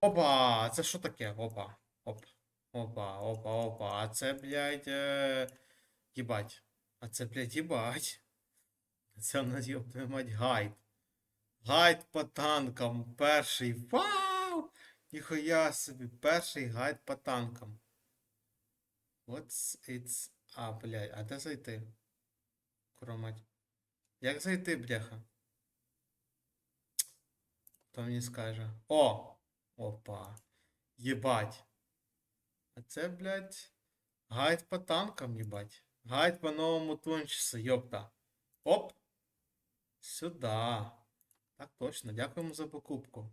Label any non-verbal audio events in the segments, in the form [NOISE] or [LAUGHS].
Опа! Це що таке? Опа. Оп. Опа, опа, опа. А це, блядь, е... їбать. А це, блядь, їбать. Це у нас, твою мать, гайд. Гайд по танкам. Перший. Вау! Ніхуя собі. Перший гайд по танкам. What's it's... А, блядь, а де зайти? Куромать. Як зайти, бляха? Хто мені скаже? О! Опа. Єбать. А це, блядь, гайд по танкам, єбать. Гайд по новому тунчису, йопта. Оп! Сюда. Так точно, дякуємо за покупку.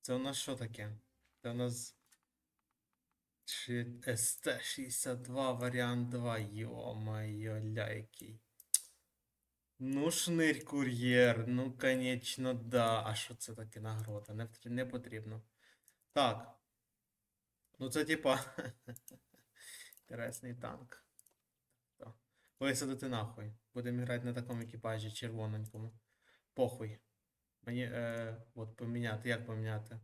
Це у нас що таке? Це у нас чи СТ-62 варіант 2. Йо-моє, ляйкий. Ну, шнирь кур'єр, ну, конечно, да. А що це таке нагорода? Не, не потрібно. Так. Ну, це типа. [LAUGHS] Інтересний танк. Висадити нахуй. Будемо грати на такому екіпажі червоненькому. Похуй. Мені. Е, от поміняти. Як поміняти?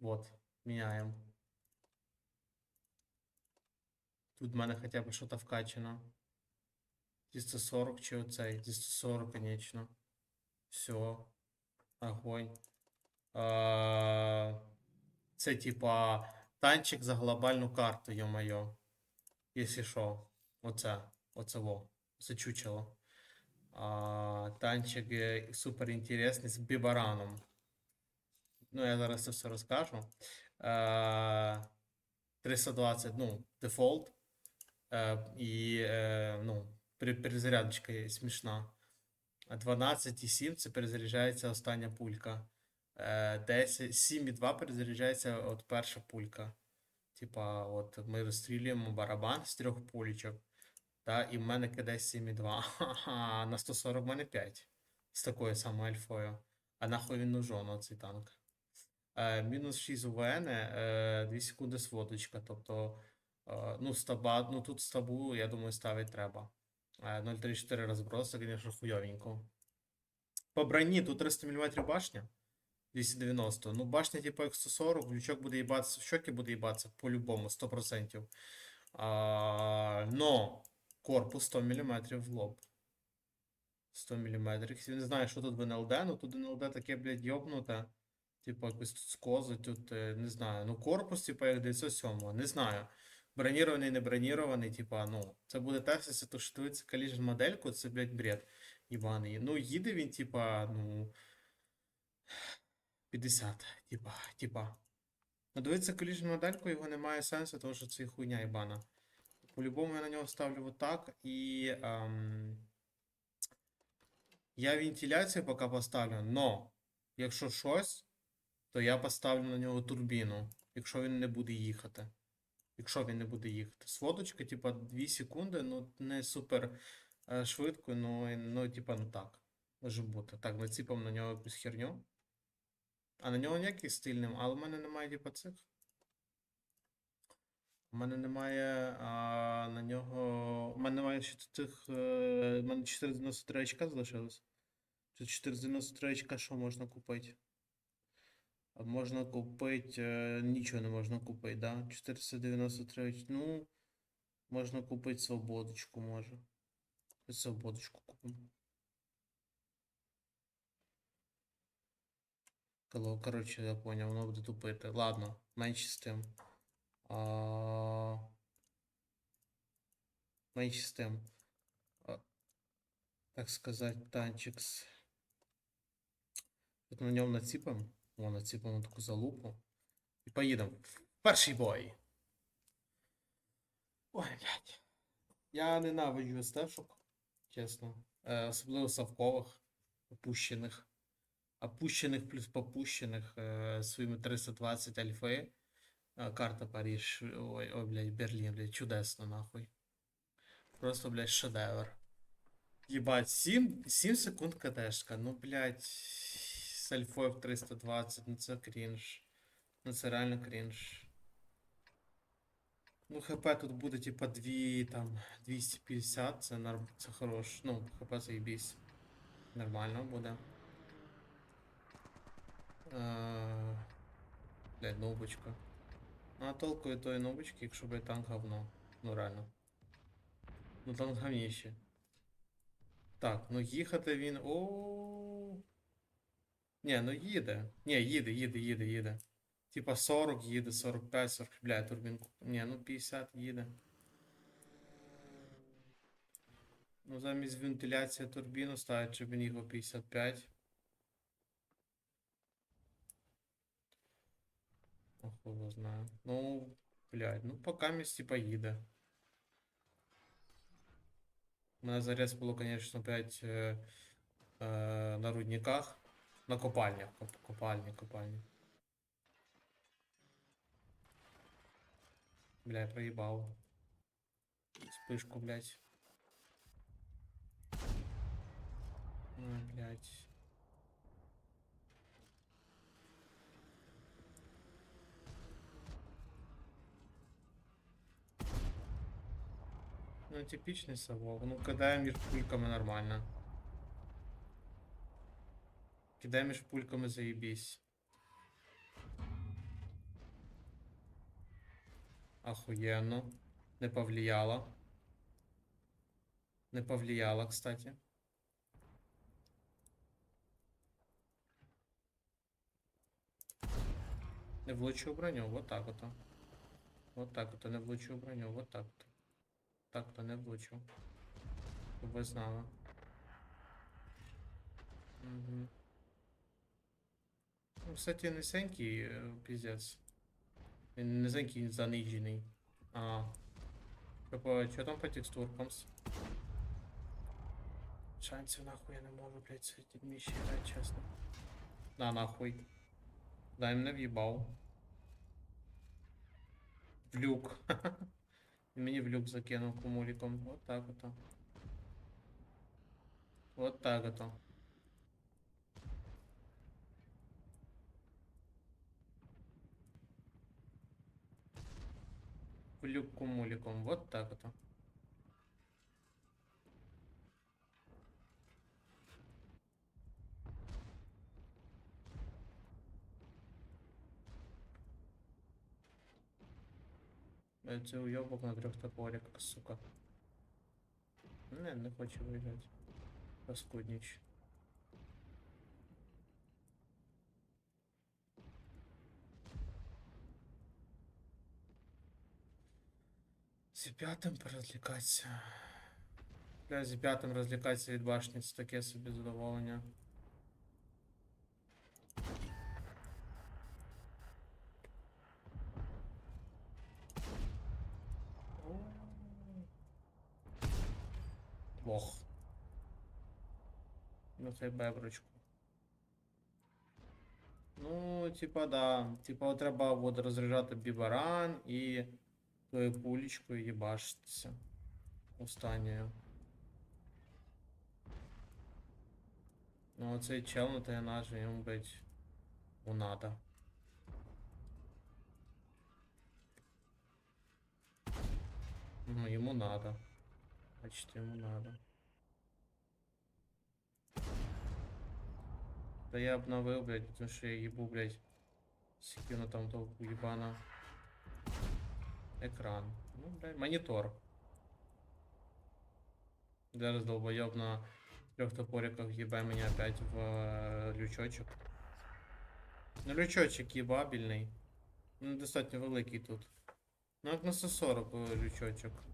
От, міняємо. Тут в мене хоча б щось вкачано. 240 чи оцей? 240, конечно. Все. Огонь. А, це типа танчик за глобальну карту, йо-моє. Якщо що. Оце. Оце во. Це чучело. А, танчик е, супер інтересний з бібараном. Ну, я зараз це все розкажу. А, 320, ну, дефолт. Е, і, е, ну, перезарядочка смішна. 12,7 це перезаряджається остання пулька. Е, 10, 7,2 перезаряджається от перша пулька. Типа, от ми розстрілюємо барабан з трьох пулічок. Та, і в мене киде 7,2. [LAUGHS] Ха-ха, на 140 в мене 5. З такою самою альфою. А нахуй він нужен, оцей танк. Е, мінус 6 УВН, е, 2 секунди сводочка. Тобто, е, ну, стаба, ну тут стабу, я думаю, ставити треба. Е, 0,34 розброс, звісно, хуйовенько. По броні тут 300 мм башня. 290. Ну, башня, типу, як 140, лючок буде їбатися, в щоки буде їбатися, по-любому, 100%. А, но корпус 100 мм в лоб. 100 мм. Якщо не знаю, що тут в НЛД, ну тут НЛД таке, блядь, йобнуте. Типу, якось тут скози, тут, е, не знаю. Ну, корпус, типу, як 907, не знаю. Бронірований, не бронірований, типа, ну, це буде теститися, то що дивиться коліжн модельку, це, блядь, бред ібаний. Ну, їде він, типа, ну. 50, типа, типа. Ну, дивитися коліжн модельку, його немає сенсу, тому що це хуйня ібана. По-любому я на нього ставлю отак і. Ем... Я вентиляцію поки поставлю, но якщо щось, то я поставлю на нього турбіну, якщо він не буде їхати. Якщо він не буде їхати. Сводочка, типа, 2 секунди, ну не супер е, швидко, ну, ну, типа, ну так. Може бути. Так, націпав на нього якусь херню. А на нього ніякий стильним, але в мене немає, типа, цих. У мене немає а, на нього. У мене немає ще цих. е, У мене 493 очка залишилось. Тут 493 очка, що можна купити? Можна купити. е, Нічого не можна купити, да? 493 очка. Ну. Можна купити свободочку, може. Свободочку купимо. Коротше, я поняв, воно буде тупити. Ладно, менше з тим. А... Менше з тим. А, Так сказати, танчикс. Тут на ньому націпимо. О, націпимо таку залупу. І поїдемо. Перший бой. Ой, блядь. Я ненавиджу СТшок, чесно. Е, особливо совкових, опущених. Опущених плюс попущених е, своїми 320 альфи. Е, карта Париж. Ой, ой, блядь, Берлін, блядь, чудесно, нахуй. Просто, блядь, шедевр. Єбать, 7, 7 секунд КДшка. Ну, блядь, з альфою в 320, ну це крінж. Ну це реально крінж. Ну, ХП тут буде, типа, 2, там, 250, це, норм... це хорош. Ну, ХП заєбісь. Нормально буде. Е, Блядь, нубочка. Ну а толку від тої нубочки, якщо блядь, танк говно. Ну реально. Ну танк говніще. Так, ну їхати він. О. Ні, ну їде. Ні, їде, їде, їде, їде. Типа 40 їде, 45, 40, бля, турбінку. Ні, ну 50 їде. Ну, замість вентиляції турбіну ставить, щоб він його 55. Ох, його знаю. Ну, блядь, ну поки місць типа їде. У мене зарез було, конечно, опять е, е, на рудниках. На копальнях. Коп- Копальні, копальні. Бля, я проїбав. Спишку, блядь. Ой, блядь. Ну, типичный совок. Ну, кидаем між пульками нормально. Кидаем між пульками заебись. Охуенно. Не повлияло. Не повлияло, кстати. Не влучив броню, вот так вот. Вот так вот, не влучив броню, вот так вот. Так, то не влучив. Щоб ви знали. Угу. Ну, кстати, низенький, е, піздець. Він низенький, він занижений. А. Що, по, що там по текстуркам? с- Шансів нахуй я не можу, блядь, це дідміще грати, чесно. На, нахуй. Дай мене в'їбав. В люк. [LAUGHS] І мені в люк закинув кумуліком. Вот так ото. Вот так ото. В люк кумуліком. Вот так ото. Е, Це уйобок на трьох топорик, сука. Не, не хочу виїжджати. Паскудніч. З п'ятим порозвлікатися. Бля, з п'ятим розвлікатися від башні, це таке собі задоволення. Ох. Ну, хай беброчку. Ну, типа, да. Типа, треба от розряджати бібаран і тою пулечкою їбашитися. Останньою. Ну, оцей чел на те наш, йому, блять, у надо. Ну, ему надо. Значит, ему надо. Да я обновил, блядь, потому что я ебу, блядь, секину там толку ебана. Экран. Ну, блядь, монитор. Зараз долбоёб на трех топориках ебай меня опять в э, лючочок. Ну, лючочек ебабельний. Ну, достатньо великий тут. Ну, як на 140 е, лючочок.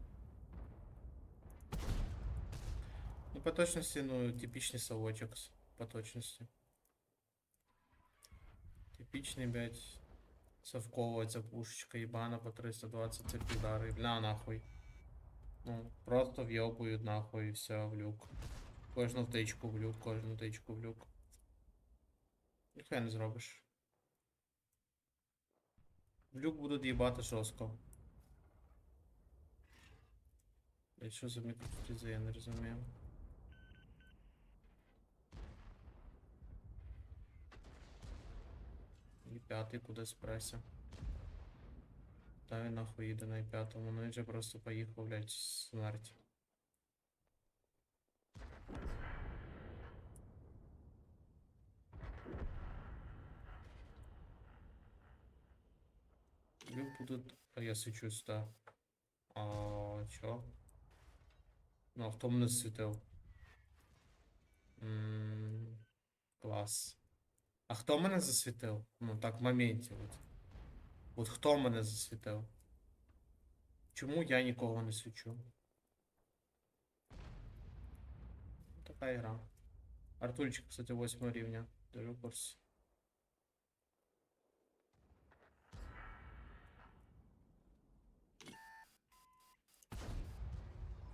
Ну, по точности, ну, типичный совочек по точности. Типичный, блядь, совковая ця пушечка ебана по 320 це підари. На нахуй. Ну, просто в'єбують нахуй і все в люк. Кожну втичку в люк, кожну втичку в люк. Ніхай не зробиш. В люк будуть їбати жорстко. Блять, що за мікрофрізи, я не розумію. І п'ятий куди спресся. Та він нахуй їде на п'ятому, ну він же просто поїхав, блядь, смерть. взрыв будет, а я свечу сюда. А чё? Ну, а хто мене світив? М, Клас. А хто мене засвітив? Ну так, в моменті. От. От хто мене засвітив? Чому я нікого не свічу? Така ігра. Артурчик, кстати, 8 рівня. Дуже в курсі.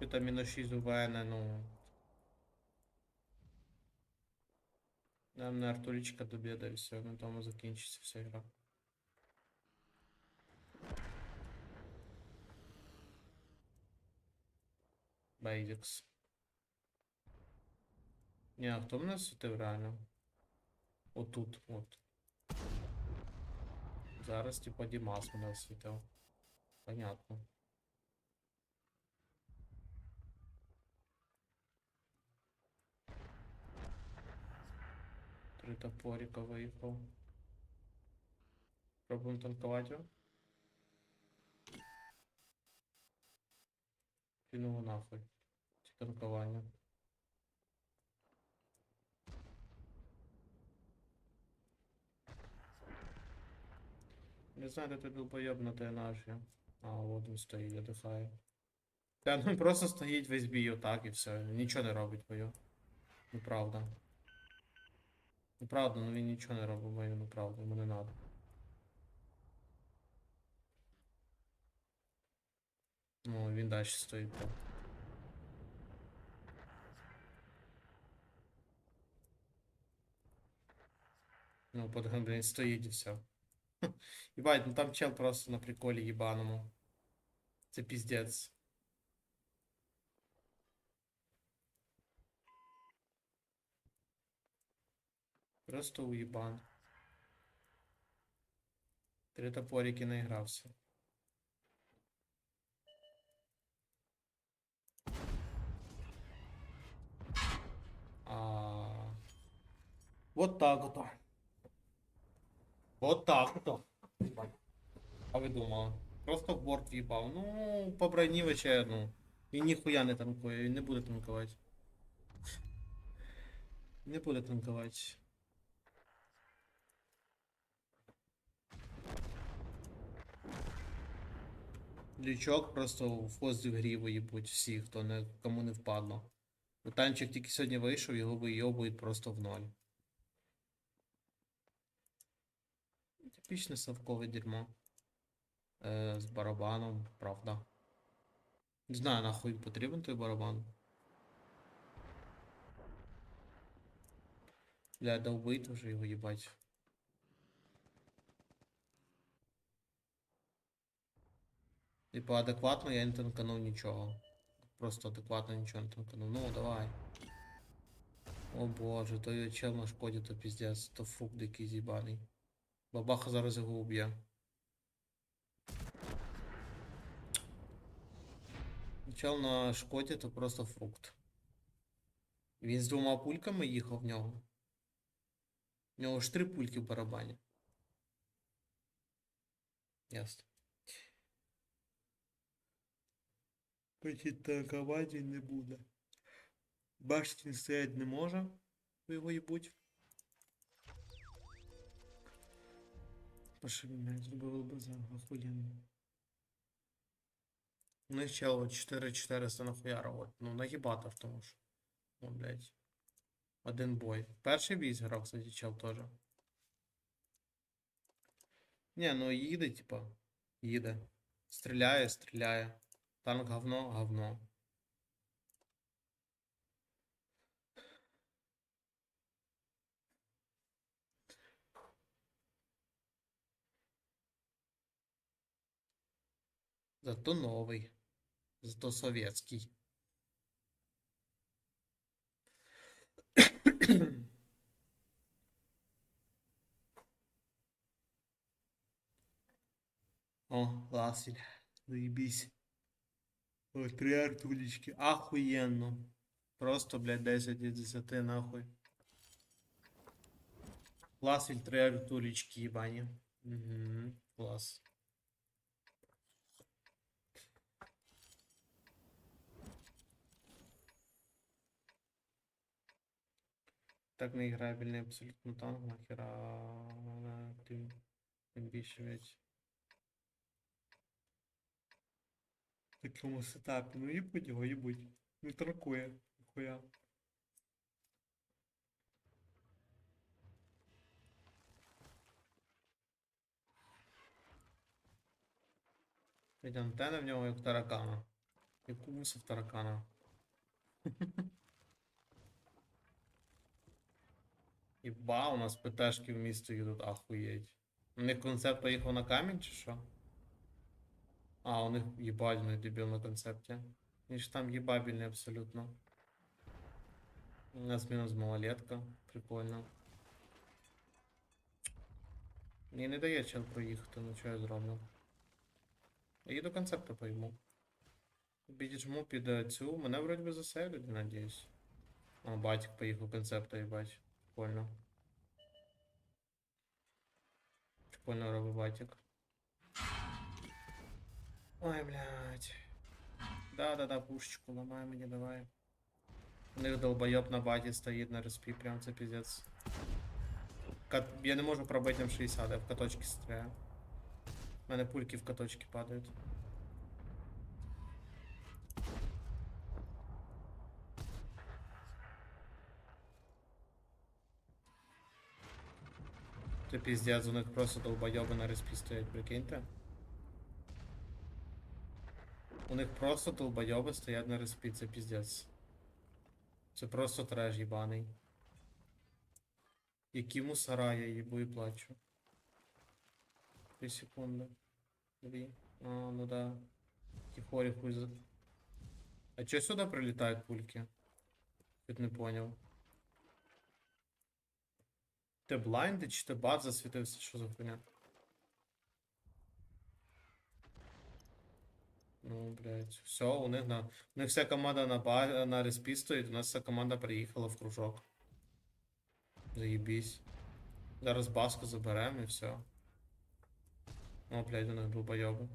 Это мінус 6 у ВН, ну. Нам на Артурічка добіда і все, на тому закінчиться вся гра. Бейдікс. Ні, а хто мене світив реально? Отут, от. Зараз, типа, Дімас мене освітив. Понятно. Три топорика виїхав. Пробуємо танкувати його. Кинув нахуй. Ці танкування. Не знаю, де ти долбойоб на те нажі. А, от він стоїть, отдихає. Та ну просто стоїть весь бій отак і все. Нічого не робить бою. Ну правда. Ну правда, ну він нічого не робить бою, ну правда, йому не надо. Ну, він далі стоїть так. Ну, под блін, стоїть і все. Ебать, ну там чел просто на приколі ебаному. Це пиздец. Просто уебан. Три топорики наігрався. А... Вот так вот. Вот так вот. А ви думали? Просто борт в'їбав. Ну, по броні вообще, ну. Він ніхуя не танкує, він не буде танкувати. Не буде танкувати. Лючок просто в хвост в грі виїбуть всі, хто не, кому не впадло. Танчик тільки сьогодні вийшов, його вийобують просто в ноль. Типічне совкове дерьмо. Е, з барабаном, правда. Не знаю, нахуй потрібен той барабан. Бля, да вбити вже його їбать. Типа адекватно я не танканув нічого. Просто адекватно нічого не танканув. Ну, давай. О боже, той чел на шкоді, то піздець, то фрукт якийсь їбаний. Бабаха зараз його уб'є. Чел на шкоді то просто фрукт. Він з двома пульками їхав в нього. В нього ж три пульки в барабані. Ясно. Танкувати не буде. Він стоять не може. Його їбуть. Пошибіна, зробили б охуєнно. Ну ще от 4400 нахуяра, от. Ну нагибато в тому ж. Ну, блядь. Один бой. Перший бій зграв, кстати, чел теж. Не, ну їде, типа. Їде. Стріляє, стріляє. Танк говно, говно. Зато новий. Зато советский. О, Ласель. Заебись. От, три артулічки. Ахуєнно. Просто, блядь, 10 із 10 нахуй. Класс, і три артулічки, їбані. Угу, класс. Так неіграбельний абсолютно танк, нахера активний. Тим більше ведь. Такому сетапі, ну їбуть його, їбуть. Не тракує, ніхуя. Ведь антенна в нього як таракана. Як у мусив таракана. Іба, у нас ПТшки в місто їдуть, ахуєть. У них концепт поїхав на камінь чи що? А, у них їбать, ну дебіл на концепті. Він ж там їбабільний абсолютно. У нас мінус малолетка. Прикольно. Мені не дає чел проїхати, ну що я зроблю. Я їду концепта пойму. Підіжму під е, цю. Мене вроді би заселять, надіюсь. О, батьк поїхав концепта, їбать. Прикольно. Прикольно робить батик. Ой, блядь. Да-да-да, пушечку ломай мені, давай. У них долбойоб на баті стоїть на респі, прям це піздець. Кат... Я не можу пробити М60, я в каточки стріляю. У мене пульки в каточки падають. Це піздець, у них просто долбойоби на респі стоять, прикиньте. У них просто долбойоби стоять на респі, це піздець. Це просто треш їбаний. Які мусора я їбу і плачу. Дві секунди. Дві. А, ну да. Тихорі хуй за... А чё сюда прилетают пульки? Чуть не понял. Ти блайнди чи ти бат засвітився, що за хуйня? Ну, блядь. Все, у них на. У них вся команда на ба... на респі стоїть, у нас вся команда приїхала в кружок. Заєбісь. Зараз баску заберемо і все. О, блядь, у них долбойоби.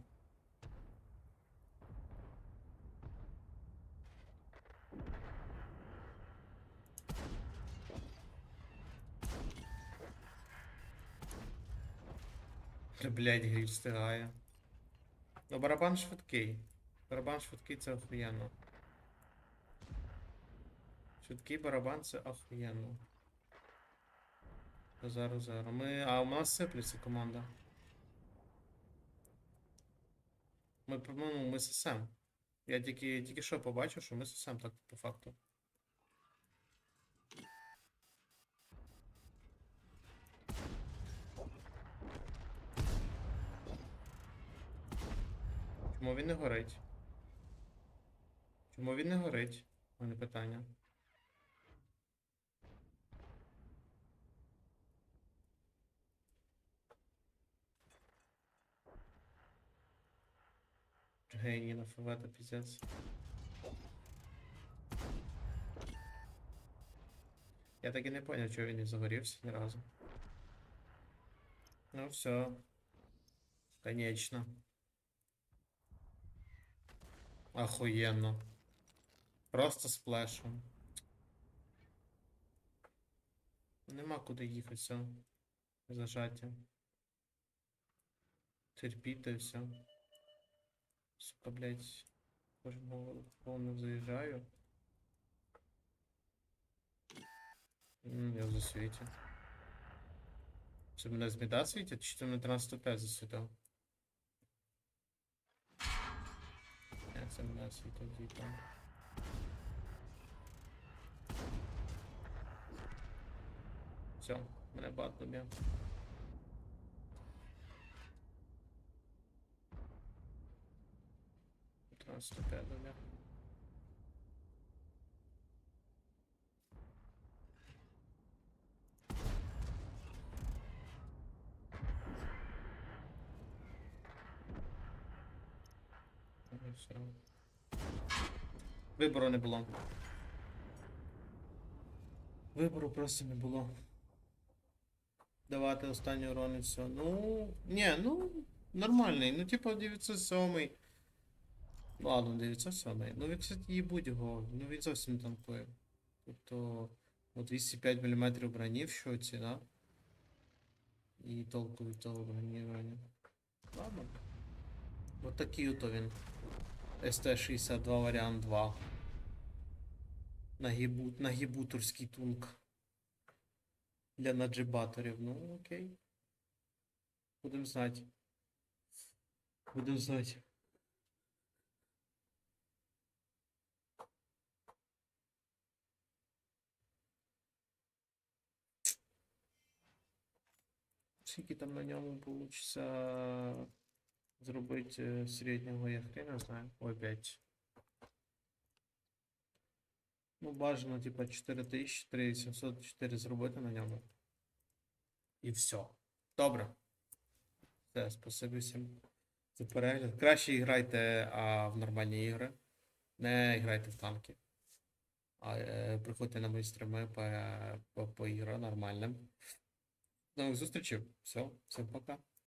Та, Блядь, гріч встигає. Ну, барабан швидкий. Барабан швидкий це охуєнно. Швидкий барабан це охуєнно. Зараз, зараз. Ми. А у нас сиплеться команда. Ми, по-моєму, ми сосем. Я тільки, тільки що побачив, що ми сосем так по факту. Чому він не горить? Чому він не горить? У мене питання. Геній на ФВ та піздець. Я так і не поняв, чого він не загорівся ні разу. Ну все. Конечно. Охуєнно. Просто сплешом. Нема куди їхати, все. Зажаття. Терпіти все. Сука, блядь. Кожен голову повно заїжджаю. М, Я в засвіті. Це мене з міда світять, чи це мене 1305 засвітив? Як це мене світить звідти? Все, мене бат п'ять. Ну, все. Вибору не було. Вибору просто не було. Давати останній урон і все. Ну. Ні, ну. Нормальний. Ну, типа 907. Ну, ладно, 907. Ну, він, кстати, їбуть його. Ну, він зовсім не танкує. Тобто. От 205 мм броні в щоці, да? І толку від того бронірування. Ладно. От такий ото він. СТ-62 варіант 2. Нагібу... Нагібуторський тунк. Для наджибаторів. Ну, окей. Будемо знати. Будемо знати. Скільки там на ньому получиться зробити е, середнього, я хрен не знаю. Ой, 5. Ну, бажано, типа 4000, 3704 зробити на ньому. І все. Добре. Все, спасибі всім за перегляд. Краще грайте а, в нормальні ігри. Не грайте в танки. А е, приходьте на мої стріми по, по, по іграм нормальним. До нових зустрічей. Все, всім пока.